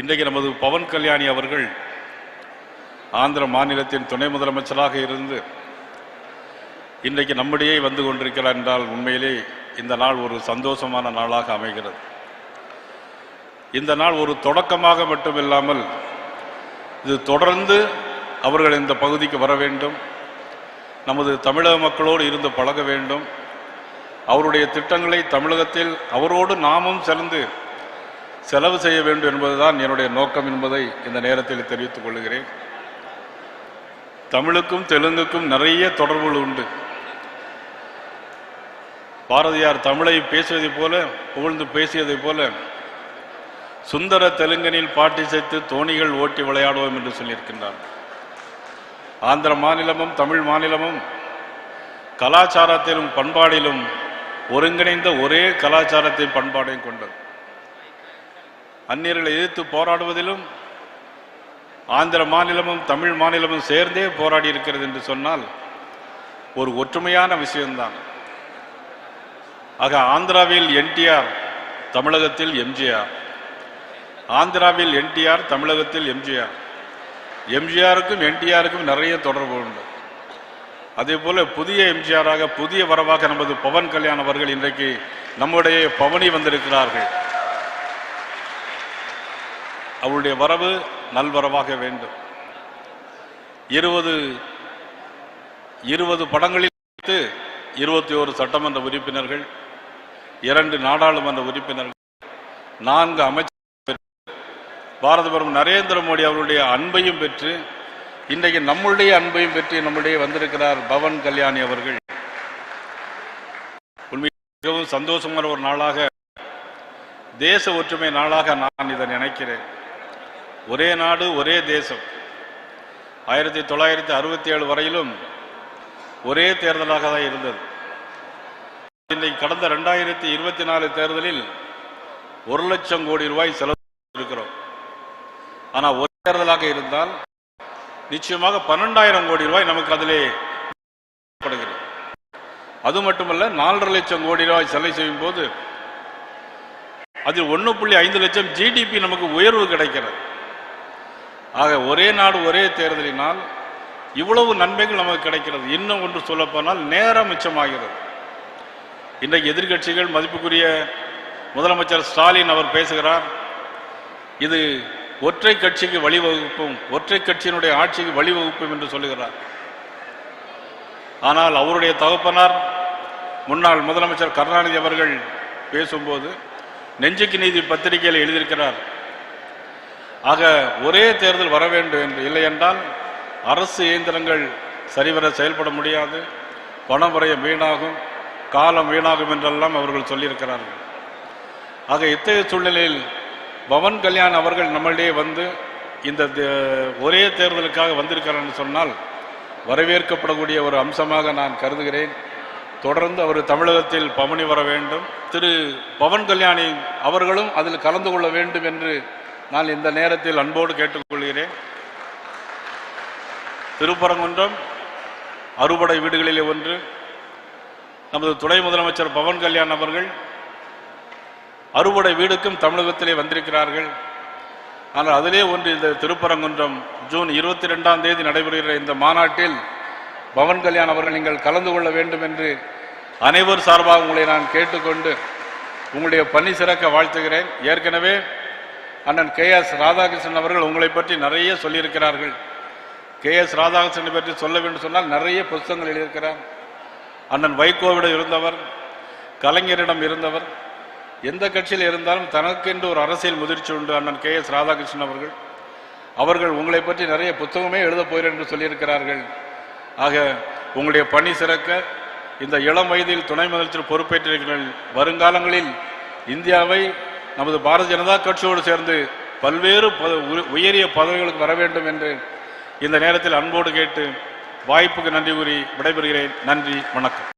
இன்றைக்கு நமது பவன் கல்யாணி அவர்கள் ஆந்திர மாநிலத்தின் துணை முதலமைச்சராக இருந்து இன்றைக்கு நம்மிடையே வந்து கொண்டிருக்கிறார் என்றால் உண்மையிலே இந்த நாள் ஒரு சந்தோஷமான நாளாக அமைகிறது. இந்த நாள் ஒரு தொடக்கமாக மட்டுமில்லாமல் இது தொடர்ந்து அவர்கள் இந்த பகுதிக்கு வர வேண்டும். நமது தமிழக மக்களோடு இருந்து பழக வேண்டும். அவருடைய திட்டங்களை தமிழகத்தில் அவரோடு நாமும் சேர்ந்து செலவு செய்ய வேண்டும் என்பதுதான் என்னுடைய நோக்கம் என்பதை இந்த நேரத்தில் தெரிவித்துக் கொள்கிறேன். தமிழுக்கும் தெலுங்குக்கும் நிறைய தொடர்புகள் உண்டு. பாரதியார் தமிழை பேசுவதைப் போல புகழ்ந்து பேசியதைப் போல சுந்தர தெலுங்கனில் பாட்டி சேர்த்து தோணிகள் ஓட்டி விளையாடுவோம் என்று சொல்லியிருக்கின்றார். ஆந்திர மாநிலமும் தமிழ் மாநிலமும் கலாச்சாரத்திலும் பண்பாடிலும் ஒருங்கிணைந்த ஒரே கலாச்சாரத்தையும் பண்பாடையும் கொண்டது. அந்நியர்களை எதிர்த்து போராடுவதிலும் ஆந்திர மாநிலமும் தமிழ் மாநிலமும் சேர்ந்தே போராடி இருக்கிறது என்று சொன்னால் ஒரு ஒற்றுமையான விஷயம்தான். ஆக ஆந்திராவில் என்டிஆர் தமிழகத்தில் எம்ஜிஆர். ஆந்திராவில் என்டிஆர் தமிழகத்தில் எம்ஜிஆர். எம்ஜிஆருக்கும் என்டிஆருக்கும் நிறைய தொடர்பு உண்டு. அதே போல புதிய எம்ஜிஆராக புதிய வரவாக நமது பவன் கல்யாண் அவர்கள் இன்றைக்கு நம்முடைய பவனி வந்திருக்கிறார்கள். அவருடைய வரவு நல்வரவாக வேண்டும். இருபது இருபது படங்களில் வைத்து இருபத்தி ஒரு சட்டமன்ற உறுப்பினர்கள் இரண்டு நாடாளுமன்ற உறுப்பினர்கள் நான்கு அமைச்சர் பாரத பிரதமர் நரேந்திர மோடி அவருடைய அன்பையும் பெற்று இன்றைக்கு நம்முடைய அன்பையும் பெற்று நம்முடைய வந்திருக்கிறார் பவன் கல்யாணி அவர்கள். மிகவும் சந்தோஷமான ஒரு நாளாக தேச ஒற்றுமை நாளாக நான் இதை நினைக்கிறேன். ஒரே நாடு ஒரே தேசம். ஆயிரத்தி தொள்ளாயிரத்தி அறுபத்தி ஏழு வரையிலும் ஒரே தேர்தலாக தான் இருந்தது. இன்றைக்கு கடந்த ரெண்டாயிரத்தி இருபத்தி நாலு தேர்தலில் ஒரு லட்சம் கோடி ரூபாய் செலவு இருக்கிறோம் ஆனால் ஒரு தேர்தலாக இருந்தால் நிச்சயமாக பன்னெண்டாயிரம் கோடி ரூபாய் நமக்கு அதிலே படுகிறது அது மட்டுமல்ல நாலரை லட்சம் கோடி ரூபாய் செலவு செய்யும் போது அதில் ஒன்று புள்ளி ஐந்து லட்சம் ஜிடிபி நமக்கு உயர்வு கிடைக்கிறது. ஆக ஒரே நாடு ஒரே தேர்தலினால் இவ்வளவு நன்மைகள் நமக்கு கிடைக்கிறது. இன்னும் ஒன்று சொல்லப்போனால் நேரம் மிச்சமாகிறது. இன்றைக்கு எதிர்க்கட்சிகள் மதிப்புக்குரிய முதலமைச்சர் ஸ்டாலின் அவர் பேசுகிறார் இது ஒற்றை கட்சிக்கு வழிவகுப்பும் ஒற்றை கட்சியினுடைய ஆட்சிக்கு வழிவகுப்பும் என்று சொல்லுகிறார். ஆனால் அவருடைய தகப்பனார் முன்னாள் முதலமைச்சர் கருணாநிதி அவர்கள் பேசும்போது நெஞ்சுக்கு நீதி பத்திரிகையில் எழுதியிருக்கிறார் ஆக ஒரே தேர்தல் வர வேண்டும் என்று இல்லை என்றால் அரசு இயந்திரங்கள் சரிவர செயல்பட முடியாது. பணம் வரைய வீணாகும். காலம் வீணாகும் என்றெல்லாம் அவர்கள் சொல்லியிருக்கிறார்கள். ஆக இத்தகைய சூழ்நிலையில் பவன் கல்யாண் அவர்கள் நம்மளிடையே வந்து இந்த தே- ஒரே தேர்தலுக்காக வந்திருக்கிறார் சொன்னால் வரவேற்கப்படக்கூடிய ஒரு அம்சமாக நான் கருதுகிறேன். தொடர்ந்து அவர் தமிழகத்தில் பவனி வர வேண்டும். திரு பவன் கல்யாணி அவர்களும் அதில் கலந்து கொள்ள வேண்டும் என்று நான் இந்த நேரத்தில் அன்போடு கேட்டுக்கொள்கிறேன். திருப்பரங்குன்றம் அறுபடை வீடுகளிலே ஒன்று. நமது துணை முதலமைச்சர் பவன் கல்யாண் அவர்கள் அறுபடை வீடுக்கும் தமிழகத்திலே வந்திருக்கிறார்கள். ஆனால் அதிலே ஒன்று இந்த திருப்பரங்குன்றம் ஜூன் இருபத்தி ரெண்டாம் தேதி நடைபெறுகிற இந்த மாநாட்டில் பவன் கல்யாண் அவர்கள் நீங்கள் கலந்து கொள்ள வேண்டும் என்று அனைவர் சார்பாக உங்களை நான் கேட்டுக்கொண்டு உங்களுடைய பணி சிறக்க வாழ்த்துகிறேன். ஏற்கனவே அண்ணன் கே எஸ் ராதாகிருஷ்ணன் அவர்கள் உங்களை பற்றி நிறைய சொல்லியிருக்கிறார்கள். கே எஸ் ராதாகிருஷ்ணனை பற்றி சொல்ல வேண்டும் சொன்னால் நிறைய புஸ்தகங்கள் எழுதியிருக்கிறார். அண்ணன் வைகோவிடம் இருந்தவர் கலைஞரிடம் இருந்தவர் எந்த கட்சியில் இருந்தாலும் தனக்கென்று ஒரு அரசியல் முதிர்ச்சி உண்டு அண்ணன் கே எஸ் ராதாகிருஷ்ணன் அவர்கள். அவர்கள் உங்களை பற்றி நிறைய புத்தகமே எழுதப் போகிறேன் என்று சொல்லியிருக்கிறார்கள். ஆக உங்களுடைய பணி சிறக்க இந்த இளம் வயதில் துணை முதலமைச்சர் பொறுப்பேற்றிருக்கிறீர்கள். வருங்காலங்களில் இந்தியாவை நமது பாரதிய ஜனதா கட்சியோடு சேர்ந்து பல்வேறு பத- உய- உயரிய பதவிகளுக்கு வர வேண்டும் என்று இந்த நேரத்தில் அன்போடு கேட்டு வாய்ப்புக்கு நன்றி கூறி விடைபெறுகிறேன். நன்றி வணக்கம்.